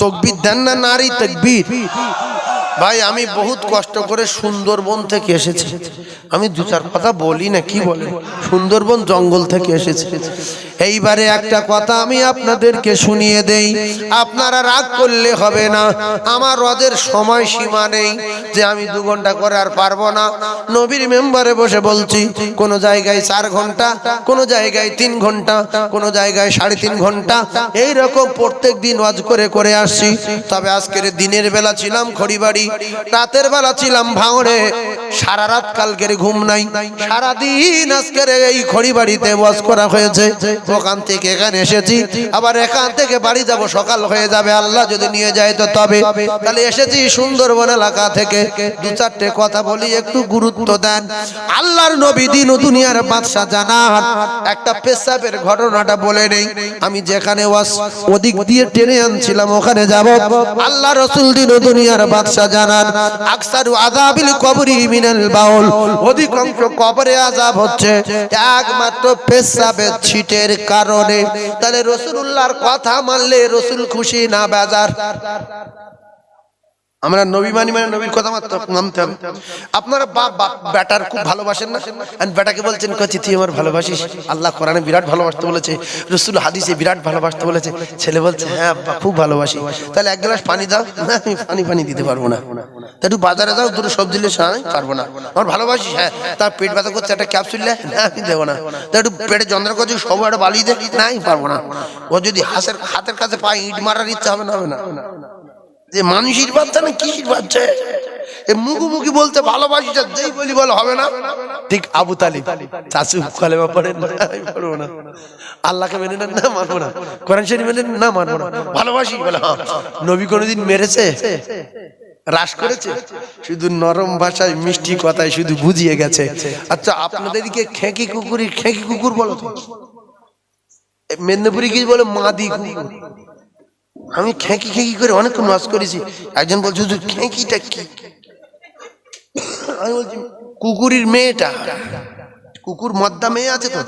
তকবির দেন না নারী তকবির? ভাই, আমি বহুত কষ্ট করে সুন্দরবন থেকে এসেছি। আমি দু চার কথা বলি না, কি বলে? সুন্দরবন জঙ্গল থেকে এসেছি। এইবারে একটা কথা আমি আপনাদেরকে শুনিয়ে দেই। আপনারা রাগ করলে হবে না। আমার রদের সময় সীমা নেই যে আমি দু ঘণ্টা করে আর পারব না। নবীর মেম্বারে বসে বলছি, কোন জায়গায় চার ঘণ্টা, কোন জায়গায় তিন ঘণ্টা, কোন জায়গায় সাড়ে তিন ঘণ্টা। এই রকম প্রত্যেক দিন ওয়াজ করে করে আসছি। তবে আজকের দিনের বেলা ছিলাম খড়িবাড়ি। রাতের বেলা ছিলাম ভাঙড়ে। সারা রাত কালকের ঘুম নাই। সারা দিন আজকের এই খড়িবাড়িতে ওয়াজ করা হয়েছে। ওখান থেকে এখানে এসেছি। আবার এখান থেকে বাড়ি যাব, সকাল হয়ে যাবে। আল্লাহ যদি নিয়ে যায় তো তবে। তাহলে এসেছি সুন্দরবন এলাকা থেকে। দু চারটে কথা বলি, একটু গুরুত্ব দেন। আল্লাহর নবী দিন দুনিয়ার বাদশা জানান, একটা পেশাবের ঘটনাটা বলে নেই। আমি যেখানে ওয়াস ওদিক দিয়ে টেনে আনছিলাম, ওখানে যাব। আল্লাহ রসুল দিন দুনিয়ার বাদশা জানান, আকসারু আযাবিল কবরি মিনাল বাউল। অধিকাংশ কবরে আযাব হচ্ছে একমাত্র পেশাবের ছিটের কারণে। তাহলে রাসূলুল্লাহর কথা মানলে রসুল খুশি না বেজার? আমরা নবী মানি মানে নবীর কথা মাত্র নামতে হবে আপনারা বাপ বাপ বেটার খুব ভালোবাসেন না? বেটাকে বলছেন কচি তুই আমার ভালোবাসিস? আল্লাহ কোরআনে বিরাট ভালোবাসতে বলেছে, রসুল হাদিসে বিরাট ভালোবাসতে বলেছে। ছেলে বলছে হ্যাঁ আব্বা, খুব ভালোবাসি। তাহলে এক গ্লাস পানি দাও, না, আমি পানি পানি দিতে পারব না। তা একটু বাজারে যাও, দুটো সবজি নিয়ে আমি পারব না। আমার ভালোবাসিস হ্যাঁ তার পেট ব্যথা করছে, একটা ক্যাপসুল না আমি দেবো না। তা একটু পেটে যন্ত্রণা করছে সব একটা বালি না, আমি পারব না। ও যদি হাতের হাতের কাছে পায়ে ইট মারার ইচ্ছা হবে না হবে না। যে মানুষের বাচ্চা না কিসির বাচ্চা মুখোমুখি বলতে ভালোবাসি যা যেই বলি বলে, হবে না? ঠিক আবু তালিব। চাচু না না। আল্লাহকে মেনে নেন না, মানবো না। কোরআন শরীফ মেনে না, মানবো না। ভালোবাসি, বলে হ্যাঁ। নবী কোনোদিন মেরেছে? রাস করেছে? শুধু নরম ভাষায় মিষ্টি কথায় শুধু বুঝিয়ে গেছে। আচ্ছা আপনাদেরকে খেঁকি কুকুরি, খেঁকি কুকুর বলো মেদিনীপুরে কি বলে মাদি কুকুর। আমি খেঁকি খেঁকি করে অনেকক্ষণ নাচ করেছি। একজন বলছে খেঁকিটা কি? আমি বলছি, কুকুরের মেয়েটা। কুকুর মদ্দা মেয়ে আছে তো?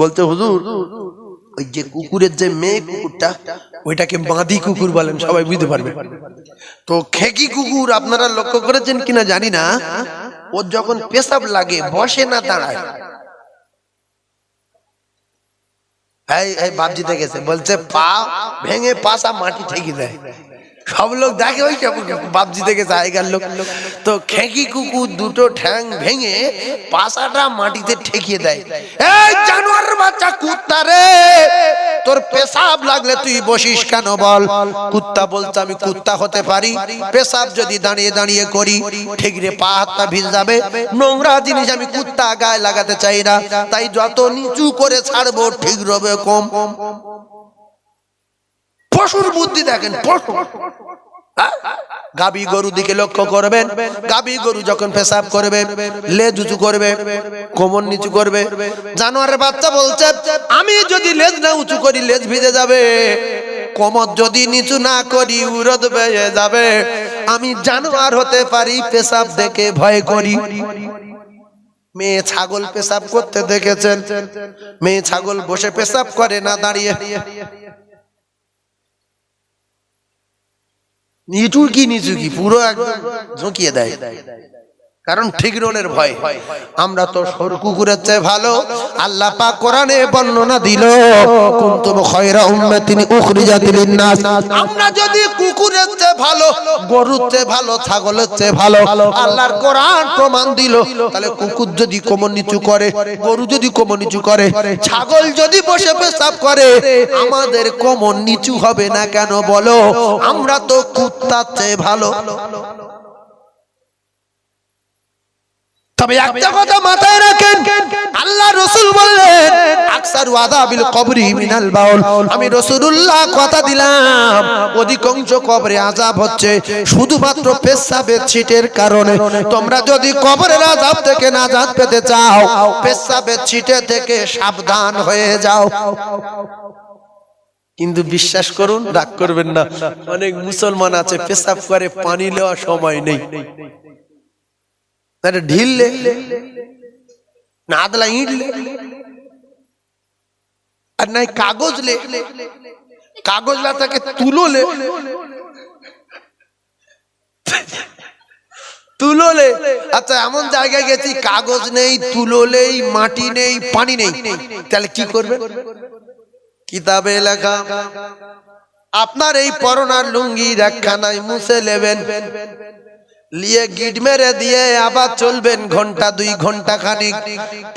বলতে, হুজুর, ওই যে কুকুরের যে মেয়ে কুকুরটা, ওইটাকে বাঁধি কুকুর বলেন, সবাই বুঝতে পারবে। তো খেকি কুকুর আপনারা লক্ষ্য করেছেন কিনা জানি না। ওর যখন পেশাব লাগে, বসে না দাঁড়ায়। এই এই বাপ জিতে গেছে। বলছে পা ভেঙে পাশা মাটি ঠেকি দেয়। সব লোক দেখে ওই সব বাপ জিতে গেছে আগেকার লোক। তো খেকি কুকুর দুটো ঠ্যাং ভেঙে পাশাটা মাটিতে ঠেকিয়ে দেয়। এই জানোয়ার বাচ্চা, কুত্তা রে! তোর পেশাব লাগলে তুই বসিস কেন বল? কুত্তা বলছে, আমি কুত্তা হতে পারি। পেশাব যদি দাঁড়িয়ে দাঁড়িয়ে করি, ঠিক রে, পা হাতটা ভিজ যাবে। নোংরা জিনিস আমি কুত্তা গায়ে লাগাতে চাই না। তাই যত নিচু করে ছাড়বো, ঠিক রবে কম। পশুর বুদ্ধি দেখেন, পশু। হ্যাঁ? গাবি গরু দিকে লক্ষ্য করবেন। গাবি গরু যখন পেশাব করবে, লেজ উঁচু করবে, কোমর নিচু করবে, জানোয়ারের বাচ্চা বলছে, আমি যদি লেজ না উঁচু করি, লেজ ভিজে যাবে। কোমর যদি নিচু না করি, উরদ বেয়ে যাবে। আমি জানোয়ার হতে পারি, পেশাব দেখে ভয় করি। মেয়ে ছাগল পেশাব করতে দেখেছেন। মেয়ে ছাগল বসে পেশাব করে না, দাঁড়িয়ে। নিচু কি নিচু পুরো একদম ঝুঁকিয়ে দেয়। কারণ ঠিক রোলের ভয়। আমরা তো সর কুকুরের চেয়ে ভালো। আল্লাহ পাক কোরআনে বর্ণনা দিল কুনতুম খায়রা উম্মাতিন উখরিজাত লিন-নাস। আমরা যদি কুকুরের চেয়ে ভালো গরুর চেয়ে ভালো ছাগলের চেয়ে ভালো আল্লাহর কোরআন প্রমাণ দিল তাহলে কুকুর যদি কোমর নিচু করে গরু যদি কোমর নিচু করে ছাগল যদি বসে পেশাব করে আমাদের কোমর নিচু হবে না কেন বলো? আমরা তো কুত্তার চেয়ে ভালো। তবে একটা কথা মাথায় রাখেন, আল্লাহ রসুল বললেন, আকসারু আযাবিল কবরি মিনাল বাউল। আমি কথা দিলাম, অধিকাংশ কবরে আযাব হচ্ছে, শুধুমাত্র পেশাবের ছিটের কারণে। তোমরা যদি কবরের আযাব থেকে নাজাত পেতে চাও পেশাবের ছিটে থেকে সাবধান হয়ে যাও। কিন্তু বিশ্বাস করুন, রাগ করবেন না। অনেক মুসলমান আছে, পেশাব করে পানি নেওয়া সময় নেই। তাহলে ঢিল না, আদলা ইট আর নাই কাগজ লে। কাগজ লাতাকে তুলোলে তুলোলে আচ্ছা এমন জায়গায় গেছি, কাগজ নেই, তুলো নেই, মাটি নেই, পানি নেই। তাহলে কি করবে? কিতাবে লেখা, আপনার এই পরনার লুঙ্গি একখানায় মুছে নেবেন। লিয়ে গিট মেরে দিয়ে আবার চলবেন ঘণ্টা দুই ঘণ্টা খানিক।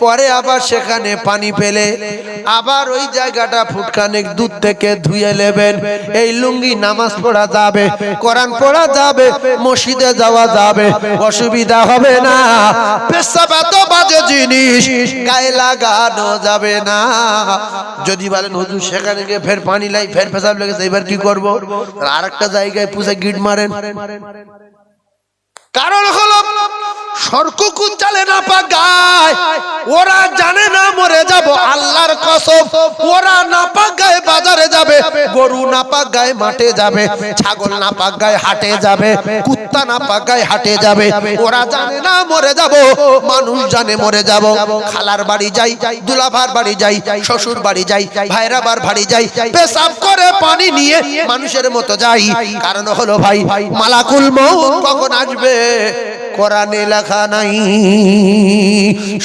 পরে আবার সেখানে পানি পেলে আবার ওই জায়গাটা ফুটখানিক দূর থেকে ধুয়ে নেবেন। এই লুঙ্গি নামাজ পড়া যাবে, কোরআন পড়া যাবে, মসজিদে যাওয়া যাবে, অসুবিধা হবে না। পেশাব এত বাজে জিনিস, গায়ে লাগানো যাবে না। যদি বলেন, হুজুর, সেখানে গিয়ে ফের পানি লাই, ফের পেশাব লেগেছে, এবার কি করব? আর একটা জায়গায় পুষে গিট মারেন। কারণ হলো সরকুকুন চালে না পা গায় ওরা জানে না মরে যাব, আল্লাহর কসম। ওরা না পাক গায়ে বাজারে যাবে, গরু না পাক গায়ে মাঠে যাবে, ছাগল না পাক গায়ে হাটে যাবে, কুত্তা না পাক গায়ে হাটে যাবে। ওরা জানে না মরে যাব, মানুষ জানে মরে যাব। খালার বাড়ি যাই, দুলাভার বাড়ি যাই, শ্বশুর বাড়ি যাই ভাইরাবার বাড়ি যাই, পেশাব করে পানি নিয়ে মানুষের মতো যাই। কারণ হলো ভাই, মালাকুল মৌ কখন আসবে? কোরআনে লেখা নাই।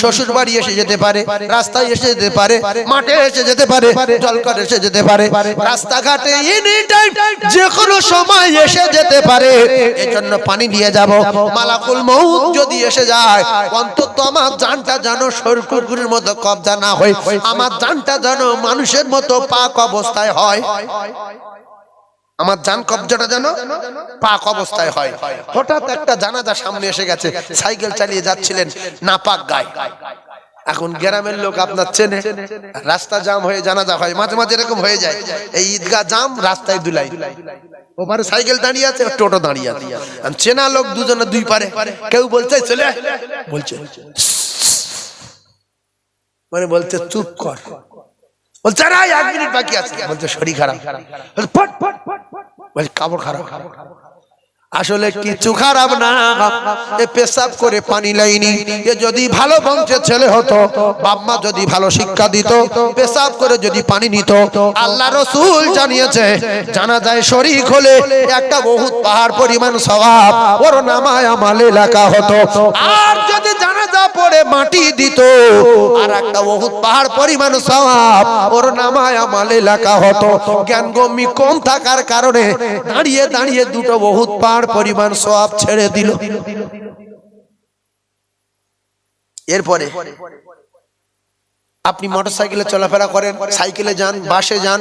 শ্বশুর বাড়ি এসে যেতে পারে, রাস্তায় এসে যেতে পারে, মাঠে এসে যেতে পারে, জলকর এসে যেতে পারে, রাস্তাঘাটে এনি টাইম যে কোনো সময় এসে যেতে পারে। এজন্য পানি দিয়ে যাব। মালাকুল মৌত যদি এসে যায়, অন্তত আমার জানটা যেন সরকুরকুরের মতো কবজা না হয়, আমার জানটা যেন মানুষের মতো পাক অবস্থায় হয়। আমার জান কবজাটা যেন পাক অবস্থায় হয়। হঠাৎ একটা জানাজা সামনে এসে গেছে। সাইকেল চালিয়ে যাচ্ছিলেন নাপাক গায় এখন গ্রামের লোক আপনার চেনে। রাস্তা জাম হয়ে জানাজা হয়, মাঝে মাঝে এরকম হয়ে যায়। এই ঈদগাহ জাম রাস্তায় দুলাই। ওপারে সাইকেল দাঁড়িয়ে আছে, টোটো দাঁড়িয়ে আছে। চেনা লোক দুজনে দুই পারে। কেউ বলছে চলে বলছে মানে বলছে, চুপ কর। বলছে এক মিনিট বাকি আছে। বলছে শরীর খারাপ। ফট। খারাপ কাপড় খারাপ। আসলে কিছু খারাপ না। এ পেশাব করে পানি লাইনি। এ যদি ভালো বংশের ছেলে হতো বাম্মা যদি ভালো শিক্ষা দিত, পেশাব করে যদি পানি নিত, আল্লাহ রসুল জানিয়েছে, জানা যায় শরীর হলে একটা বহুত পাহাড় পরিমাণ স্বভাব ওর নামায় আমালে লেখা হতো। আর যদি জানাজা পড়ে মাটি দিত, আর একটা বহুত পাহাড় পরিমাণ স্বভাব ওর নামায় আমালে লেখা হতো। জ্ঞান গম্মি কম থাকার কারণে দাঁড়িয়ে দাঁড়িয়ে দুটো বহুত পাহাড় পরিমাণ সব ছেড়ে দিল। এরপরে আপনি মোটরসাইকেলে চলাফেরা করেন, সাইকেলে যান, বাসে যান,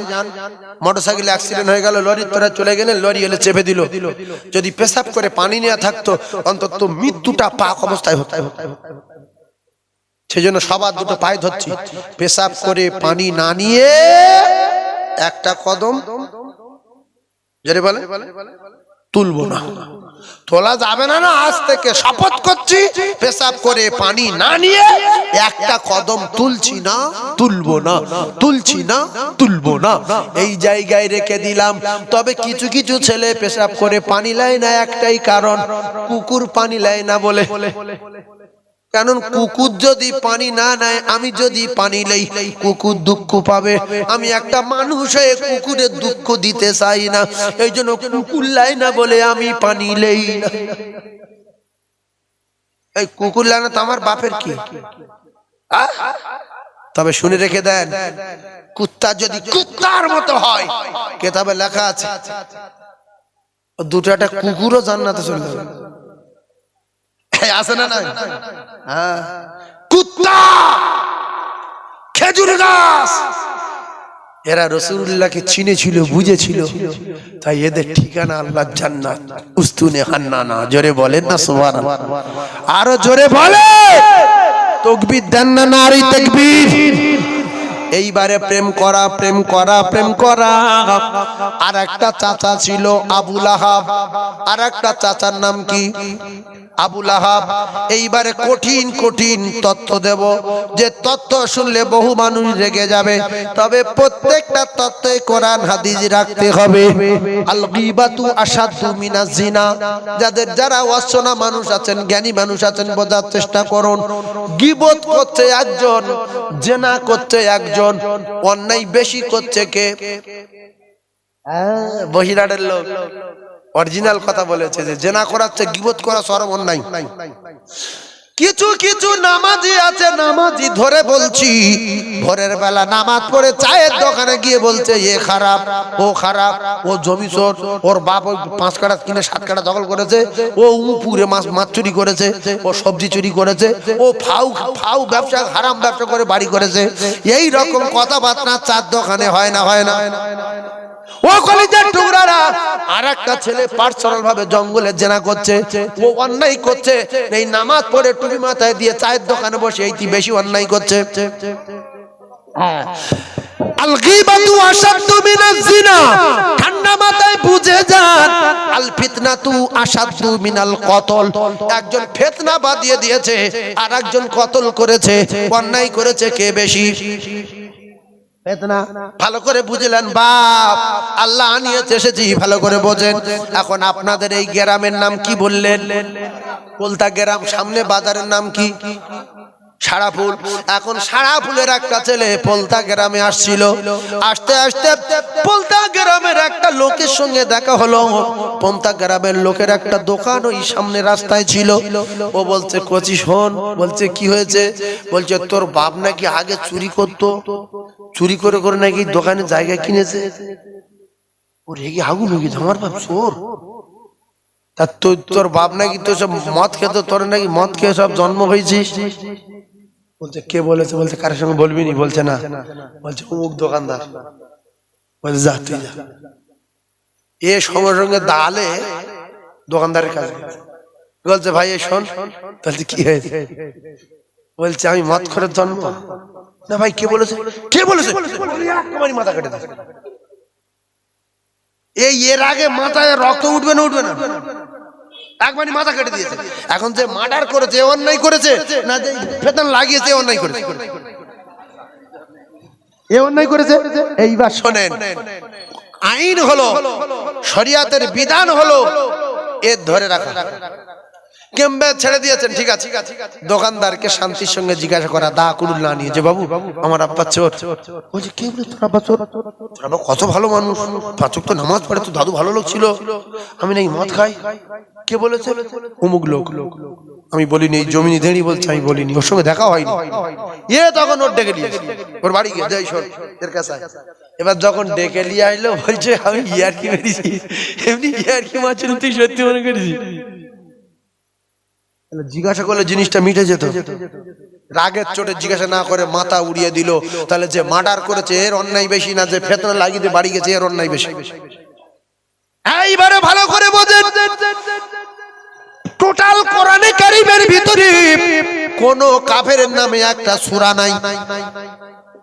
মোটরসাইকেলে অ্যাক্সিডেন্ট হয়ে গেল, লরির তোরা চলে গেলেন, লরি এলে চেপে দিল। যদি পেশাব করে পানি নেওয়া থাকতো, অন্তত মৃত্যুটা পাক অবস্থায় হতো। সেই জন্য সবার দুটো পায়ে ধরছি। পেশাব করে পানি না নিয়ে একটা কদম, জোরে বলে তুলবো না। তোলা যাবে না না, আজ থেকে শপথ করছি, পেশাব করে পানি না নিয়ে একটা কদম তুলছি না, তুলবো না, তুলছি না, তুলবো না। এই জায়গায় রেখে দিলাম। তবে কিছু কিছু ছেলে পেশাব করে পানি লায় না, একটাই কারণ, কুকুর পানি লায় না বলে। কারণ কুকুর যদি পানি না নেয় আমি যদি পানি লই কুকুর দুঃখ পাবে। আমি একটা মানুষ হয়ে কুকুরের দুঃখ দিতে চাই না। এই জন্য কুকুর লাই না বলে আমি পানি লেই না এই কুকুর লানা তো আমার বাপের কি? তবে শুনে রেখে দেন কুত্তা যদি কুত্তার মতো হয় কেতাবে লেখা আছে দুটো একটা কুকুরও জান্নাতে চলে যাবে। এই আছে না নাই? হ্যাঁ। কুত্তা! খেজুর গাছ! এরা রসুল্লাহকে চিনেছিল বুঝেছিল। তাই এদের ঠিকানা আল্লাহ জান্নাত। উস্তুনে হান্নানা। জোরে বলেন না সোমান আরও জোরে বলে! তকবির দেন না নারী তাকবীর। এইবারে প্রেম করা প্রেম করা প্রেম করা। আর একটা চাচা ছিল আবুল আহাব। আর একটা চাচার নাম কি? আবুল আহাব। এইবারে কঠিন কঠিন তথ্য দেব। যে তথ্য শুনলে বহু মানুষ রেগে যাবে। তবে প্রত্যেকটা তথ্যই কোরআন, হাদিস রাখতে হবে। আল গীবাতু আসাদু মিনাজ জিনা। যাদের যারা অসনা মানুষ আছেন, জ্ঞানী মানুষ আছেন, বোঝার চেষ্টা করুন। গীবত করছে একজন, জেনা করছে একজন। অন্যায় বেশি করছে কে? হ্যাঁ, বহিরাটের লোক। অরিজিনাল কথা বলেছে যে জেনা করাচ্ছে গিবত করা সরব অন্যায়। কিছু কিছু নামাজি আছে, নামাজি ধরে বলছি। ভোরের বেলা নামাজ পড়ে চায়ের দোকানে গিয়ে বলছে, এ খারাপ, ও খারাপ, ও জমি চোর, ওর বাপ ওই পাঁচ কাটা কিনে সাত কাটা দখল করেছে, ও উপুরে মাছ মাছ চুরি করেছে, ও সবজি চুরি করেছে, ও ফাউ ফাউ ব্যবসা, হারাম ব্যবসা করে বাড়ি করেছে। এই রকম কথাবার্তা চার দোকানে হয় না হয় না। ও কলেজের টুকরারা আর একটা ছেলে পার্সোনাল ভাবে জঙ্গলে জেনা করছে ও অন্যায় করছে এই নামাজ পড়ে টুপি মাথায় দিয়ে চায়ের দোকানে বসে এইটি বেশি অন্যায় করছে। মিনাজ জিনা ঠান্ডা মাথায় বুঝে যান আল ফিতনাতু আশাদ্দু মিনাল কতল। একজন ফিতনা বাদিয়ে দিয়েছে আর একজন কতল করেছে অন্যায় করেছে কে বেশি? ভালো করে বুঝলেন বাপ, আল্লাহ আনিয়েছে এসেছি ভালো করে বোঝেন। এখন আপনাদের এই গ্রামের নাম কি বললেন? কলতা গ্রাম, সামনে বাজারের নাম কি? সারা ফুল। এখন সারা ফুলের একটা ছেলে পলতা গ্রামে আসছিল। আসতে আসতে পলতা গ্রামের একটা লোকের সঙ্গে দেখা হলো। পোলতা গ্রামের লোকের একটা দোকান ওই সামনে রাস্তায় ছিল। ও বলছে, কচি, শোন। বলছে, কি হয়েছে? বলছে, তোর বাপ নাকি আগে চুরি করতো। চুরি করে করে নাকি দোকানে জায়গা কিনেছে? ও রেগে আগুন হয়ে গেছে আমার বাপ চোর। তা তোর তোর বাপ নাকি তো সব মদ খেত? তোর নাকি মদ খেয়ে সব জন্ম হয়েছিস? বলছে, কে বলেছে? বলছে, কারোর সঙ্গে বলবি নি? বলছে, না। বলছে, অমুক দোকানদার। বলছে, যা, তুই যা। এ সঙ্গে সঙ্গে দালে দোকানদারের কাছে বলছে, ভাই, এ শোন। বলছে, কি হয়েছে? বলছে, আমি মদ খরের জন্ম। না, ভাই, কে বলেছে? কে বলেছে? মাথা কেটে দিয়েছে। এই, এর আগে মাথায় রক্ত উঠবে না উঠবে না? একবারই মাথা কেটে দিয়েছে। এখন যে মার্ডার করেছে অন্যায় করেছে না যে বেতন লাগিয়েছে অন্যায় করেছে। এ অন্যায় করেছে? এইবার শোনেন। আইন হলো শরিয়াতের বিধান হলো এর ধরে রাখা। কেমবে ছেড়ে দিয়েছেন, ঠিক আছে। দোকানদারকে শান্তির সঙ্গে জিজ্ঞাসা করা, দা কুড়ুল না নিয়ে যে বাবু, আমার আব্বা চোর। বলছে কে বলে তোর আব্বা চোর? তোর আব্বা কত ভালো মানুষ। পাচক তো নামাজ পড়ে তো দাদু ভালো লোক ছিল। আমি নাকি মদ খাই। কে বলেছে? অমুক লোক। আমি বলিনি, এই জমিনি দেড়ি বলছে, আমি বলিনি। ওর সঙ্গে দেখা হয়নি। এ তখন ওর ডেকে নিয়েছে। ওর বাড়ি গিয়ে, যাই শোন এর কাছে এবার যখন ডেকে নিয়ে আসলো, বলছে, আমি ইয়ার কি মেরেছি। এমনি ইয়ার কি মাছের তুই সত্যি মনে করেছি। জিজ্ঞাসা করলে জিনিসটা মিটে যেত। রাগের চোটে জিজ্ঞাসা না করে মাথা উড়িয়ে দিল, তাহলে যে মার্ডার করেছে এর অন্যায় বেশি না, যে ফেতনা লাগিয়ে দিয়ে বাড়ি গেছে এর অন্যায় বেশি। এইবারে ভালো করে বোঝেন, টোটাল কোরআনে কারিমের ভিতরে কোন কাফের নামে একটা সূরা নাই।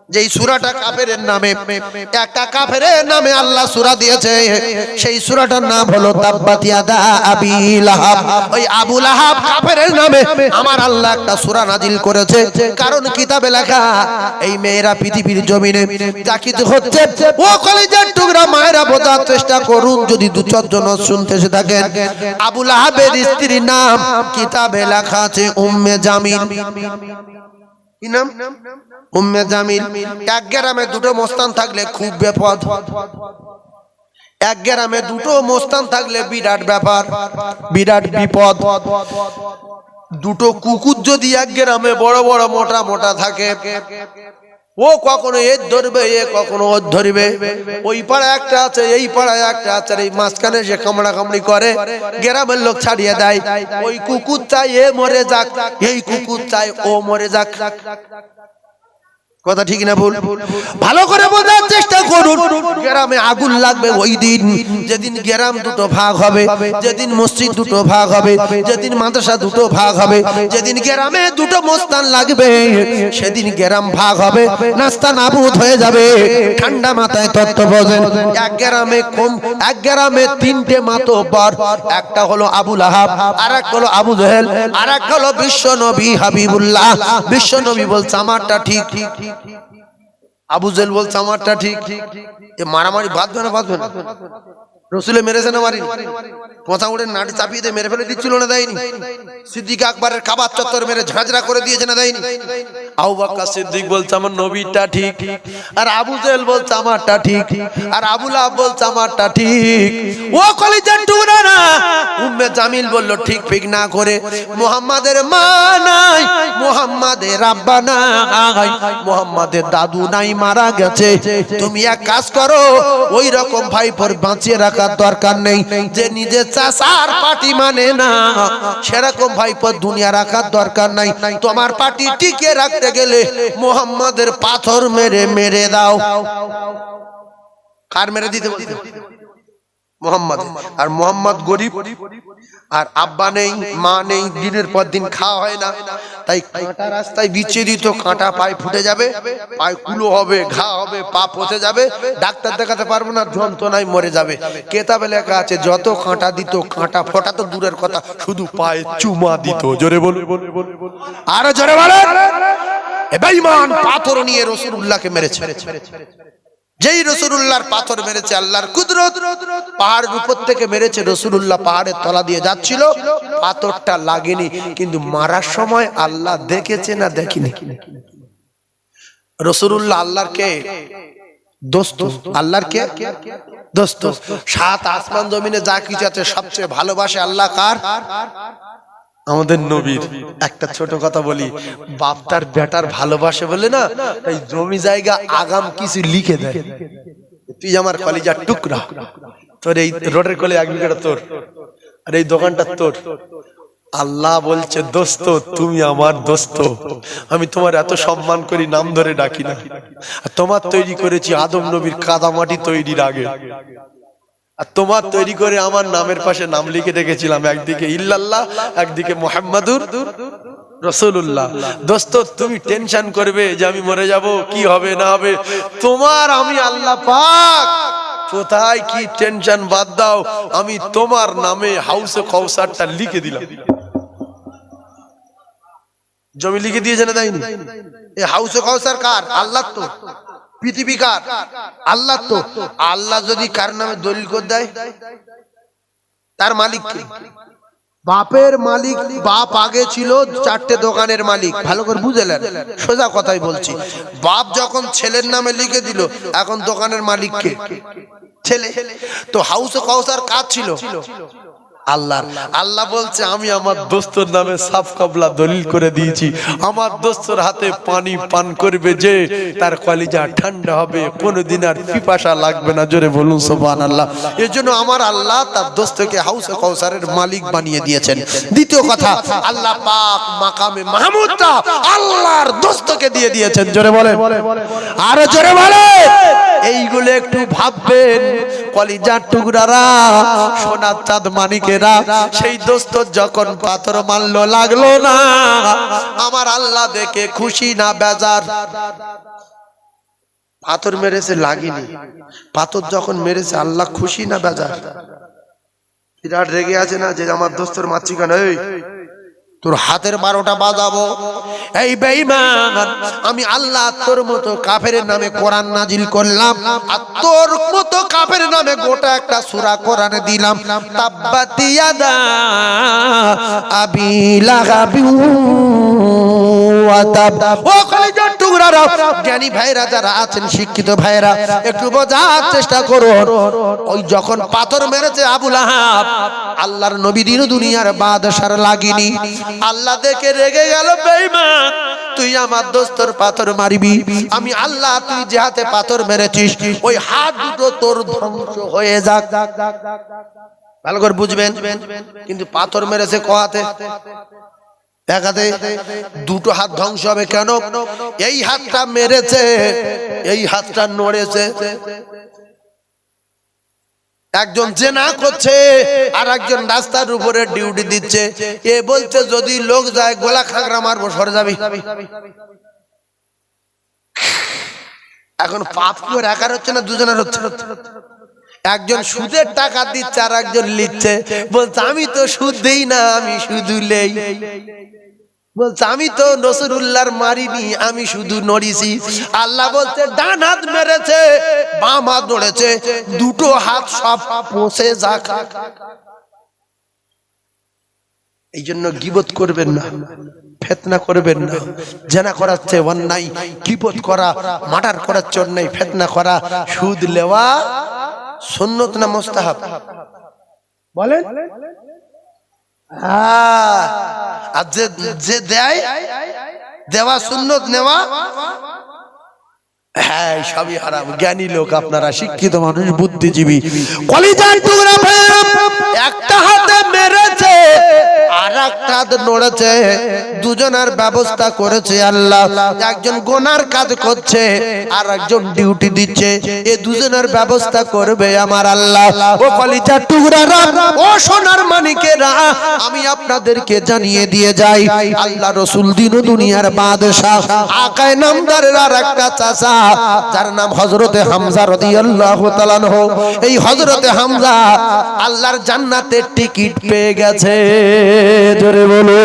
যেই সূরাটা কাফের নামে, একটা কাফের নামে আল্লাহ সূরা দিয়েছে, সেই সূরাটার নাম হলো তাব্বাত ইয়াদা আবি লাহাব। ওই আবু লাহাব নামে আমার আল্লাহ একটা নাজিল করেছে। কারণ কিতাবে লেখা, এই মেয়েরা পৃথিবীর জমিনে হচ্ছে, ও টুকরা মায়েরা বোঝার চেষ্টা করুন, যদি দু চারজন শুনতে এসে থাকেন। আবু লাহাবের স্ত্রীর নাম কিতাবে লেখা আছে, উম্মে জামিল এক গ্রামে দুটো মস্তান থাকলে খুব দুটো মোস্তান থাকলে বিরাট ব্যাপার, বিরাট দুটো কুকুর যদি এক গ্রামে বড় বড় মোটা মোটা থাকে ও কখনো এর ধরবে, এ কখনো ওর ধরবে। ওই পাড়ায় একটা আছে, এই পাড়ায় একটা আছে এই মাঝখানে যে কামড়া কামড়ি করে, গ্রামের লোক ছাড়িয়ে দেয়। ওই কুকুর চাই এ মরে যাক, এই কুকুর চাই ও মরে যাক। কথা ঠিক না ভুল? ভালো করে বোঝার চেষ্টা করুন। গ্রামে আগুন লাগবে ওই দিন। যেদিন গ্রাম দুটো ভাগ হবে, যেদিন মসজিদ দুটো ভাগ হবে, যেদিন মাদ্রাসা দুটো ভাগ হবে, যেদিন গ্রামে দুটো মোস্তান লাগবে, সেদিন গ্রাম ভাগ হবে, নাস্তা নাবুদ হয়ে যাবে। ঠান্ডা মাথায় তত্ত্ব বোঝেন। এক গ্রামে কম, এক গ্রামে তিনটে মাতব্বর একটা হলো আবুল আহাব আর এক হলো আবু জহেল আর এক হলো বিশ্ব নবী হাবিবুল্লাহ। বিশ্ব নবী বলছে, আমারটা ঠিক ঠিক। আবু জেল বলছে আমারটা ঠিক। মারামারি বাঁধবে না বাঁধবে না। রসুলে মেরেছে না মারি পোঁচা উড়ে নাটি চাপিয়ে দিয়ে মেরে ফেলে দিচ্ছিল না দেয়নি? সিদ্দিক আকবরের কাবার চত্বর মেরে ঝাঁঝরা করে দিয়েছে না দেয়নি? আবু বকর সিদ্দিক বলছে, আমার নবীটা ঠিক। আর আবু জেহেল বলছে, আমারটা ঠিক। আর আবু লাহাব বলছে, আমারটা ঠিক। ও কলিজার টুকরা না উম্মে জামিল বলল, ঠিক ঠিক না করে। মুহাম্মাদের মা নাই, মুহাম্মাদের আব্বা নাই, মুহাম্মাদের দাদু নাই, মারা গেছে। তুমি এক কাজ করো, ওই রকম ভাইপোর বাঁচিয়ে রাখার দরকার নেই। যে নিজে চাষার পার্টি মানে না, সেরকম ভাইপোর দুনিয়া রাখার দরকার নাই। তোমার পার্টি টিকে রাখতে গেলে মোহাম্মদের পাথর মেরে মেরে দাও। কার মেরে দিতে বলতে মোহাম্মদ আর মোহাম্মদ গরিব, আর আব্বা নেই, মা নেই, দিনের পর দিন খাওয়া হয় না। তাই কাঁটা রাস্তায় বিছিয়ে দিত কাঁটা পায়ে ফুটে যাবে, পায়ে কুলো হবে, ঘা হবে, পা পচে যাবে। ডাক্তার দেখাতে পারব না, যন্ত্রণায় মরে যাবে। কেতাবে লেখা আছে, যত কাঁটা দিত, কাঁটা ফোটা তো দূরের কথা, শুধু পায়ে চুমা দিত। জোরে বল আরও জোরে বলে বেঈমান, পাথর নিয়ে রসুলুল্লাহকে মেরেছে। যেই রসুলুল্লাহর পাথর মেরেছে আল্লাহর কুদরত, পাহাড়ের উপর থেকে মেরেছে রসুলুল্লাহ পাহাড়ের তলা দিয়ে যাচ্ছিল, পাথরটা লাগেনি, কিন্তু মারার সময় আল্লাহ দেখেছে না দেখিনি? রসুলুল্লাহ আল্লাহর কে? দোস্ত। আল্লাহর কে? দোস্ত। সাত আসমান জমিনে যা কিছু আছে সবচেয়ে ভালোবাসে আল্লাহ কার? আমাদের নবীর একটা ছোট কথা বলি। বাপ তার বেটার ভালোবাসে বলে না, তাই জমি জায়গা আগাম কিছু লিখে দেয়। তুই আমার কলিজার টুকরা, তোর এই রোডের কোলে এক বিঘা তোর, আর এই দোকানটা তোর। আল্লাহ বলছে, দোস্ত, তুমি আমার দোস্ত। আমি তোমার এত সম্মান করি, নাম ধরে ডাকি না। তোমার তৈরি করেছি আদম নবীর কাদামাটি তৈরির আগে। আর তোমার তৈরি করে আমার নামের পাশে নাম লিখে রেখেছিলাম একদিকে ইল্লাল্লাহ, একদিকে মোহাম্মদুর রসুল্লাহ দোস্ত, তুমি টেনশন করবে যে আমি মরে যাব, কি হবে, না হবে। তোমার আমি আল্লাহ পাক। কোথায় কি টেনশন বাদ দাও, আমি তোমার নামে হাউসে কৌসারটা লিখে দিলাম। জমি লিখে দিয়েছে না দেয়নি? এই হাউসে কৌসার কার? আল্লাহ তো। পৃথিবী কার আল্লাহ তো, আল্লাহ যদি কার নামে দলিল করে দেয়, তার মালিক বাপের মালিক, বাপ আগে ছিল চারটে দোকানের মালিক। ভালো করে বুঝলেন? সোজা কথাই বলছি। বাপ যখন ছেলের নামে লিখে দিল, এখন দোকানের মালিক কে? ছেলে। তো হাউসে কৌসার কাজ ছিল? আল্লাহ আল্লাহ বলছে, আমি আমার দোস্তর নামে সাফ কাবলা দলিল করে দিয়েছি। আমার দোস্তর হাতে পানি পান করবে যে, তার কলিজা ঠান্ডা হবে, কোনোদিন আর পিপাসা লাগবে না। জোরে বলুন সোবান আল্লাহ এর জন্য আমার আল্লাহ তার দোস্তকে হাউস কৌসারের মালিক বানিয়ে দিয়েছেন। দ্বিতীয় কথা, আল্লাহ পাক মাকামে মাহমুদটা আল্লাহর দোস্তকে দিয়ে দিয়েছেন। জোরে বলে আরও জোরে বলে এইগুলো একটু ভাববেন। কলিজার টুকরারা, সোনার চাঁদ মানিকেরা, সেই দোস্ত যখন পাথর মানলো লাগল না। আমার আল্লাহ দেখে খুশি না বেজার। পাথর মেরেছে, লাগিনি। পাথর যখন মেরেছে, আল্লাহ খুশি না বেজার। বিরাট রেগে আছে না যে আমার দোস্তর মাছি কেন এই। তোর হাতের বারোটা বাজাবো? এই বেঈমান, আমি আল্লাহ তোর মতো কাফের নামে কোরআন নাজিল করলাম, আর তোর মতো কাফের নামে গোটা একটা সূরা কোরআনে দিলাম। জ্ঞানী ভাইরা যারা আছেন, শিক্ষিত ভাইরা একটু বোঝার চেষ্টা করুন। ওই যখন পাথর মেরেছে আবুল আহাব আল্লাহর নবী দিন দুনিয়ার বাদশার লাগিনি। আল্লাহ দেখে রেগে গেল, বেঈমান, তুই আমার দোস্তর পাথর মারিবি। আমি আল্লাহ, তুই যে হাতে পাথর মেরেছিস, ওই হাত দুটো তোর ধ্বংস হয়ে যাক। ভালো করে বুঝবেন, কিন্তু পাথর মেরেছে কোয়াতে দেখাতে দুটো হাত ধ্বংস হবে কেন? এই হাতটা মেরেছে, এই হাতটা নড়েছে। একজন জেনা করছে আর একজন রাস্তার উপরে ডিউটি দিচ্ছে। এ বলছে যদি লোক যায় গোলা খাগড়া মারবো সরে যাবি। এখন পাপ কি একার হচ্ছে না দুজনের হচ্ছে। একজন সুদের টাকা দিচ্ছে আর একজন লিখছে বলছে আমি তো সুদ দেই না আমি শুধু লেই বলছে আমি তো নসরুল্লাহর মারিনি আমি শুধু নড়িছি। আল্লাহ বলছে ডান হাত মেরেছে বাম হাত নড়েছে দুটো হাত সব পচে যাক। এই জন্য গিবত করবেন না ফেতনা করবেন না। জেনা করাচ্ছে অন্যায় কিপত করা মার্ডার করাচ্ছে অন্যায় ফেতনা করা সুদ লেওয়া সুন্নত না মোস্তাহাব? বলেন। আর যে যে দেয়, দেওয়া সুন্নত নেওয়া হ্যাঁ সবই হারাম। জ্ঞানী লোক আপনারা, শিক্ষিত মানুষ, বুদ্ধিজীবী। কলিজার টুকরা একটা হাতে একজন গোনার কাজ করছে আর একজন ডিউটি দিচ্ছে। আমি আপনাদেরকে জানিয়ে দিয়ে যাই। আল্লাহ রসুল দিন দুনিয়ার বাদশাহ, আকায় নামদারের আর একটা চাচা, যার নাম হজরতে হামজা রাদিয়াল্লাহু এই হজরতে হামজা আল্লাহর জান্নাতের টিকিট পেয়ে গেছে। জোরে বলো।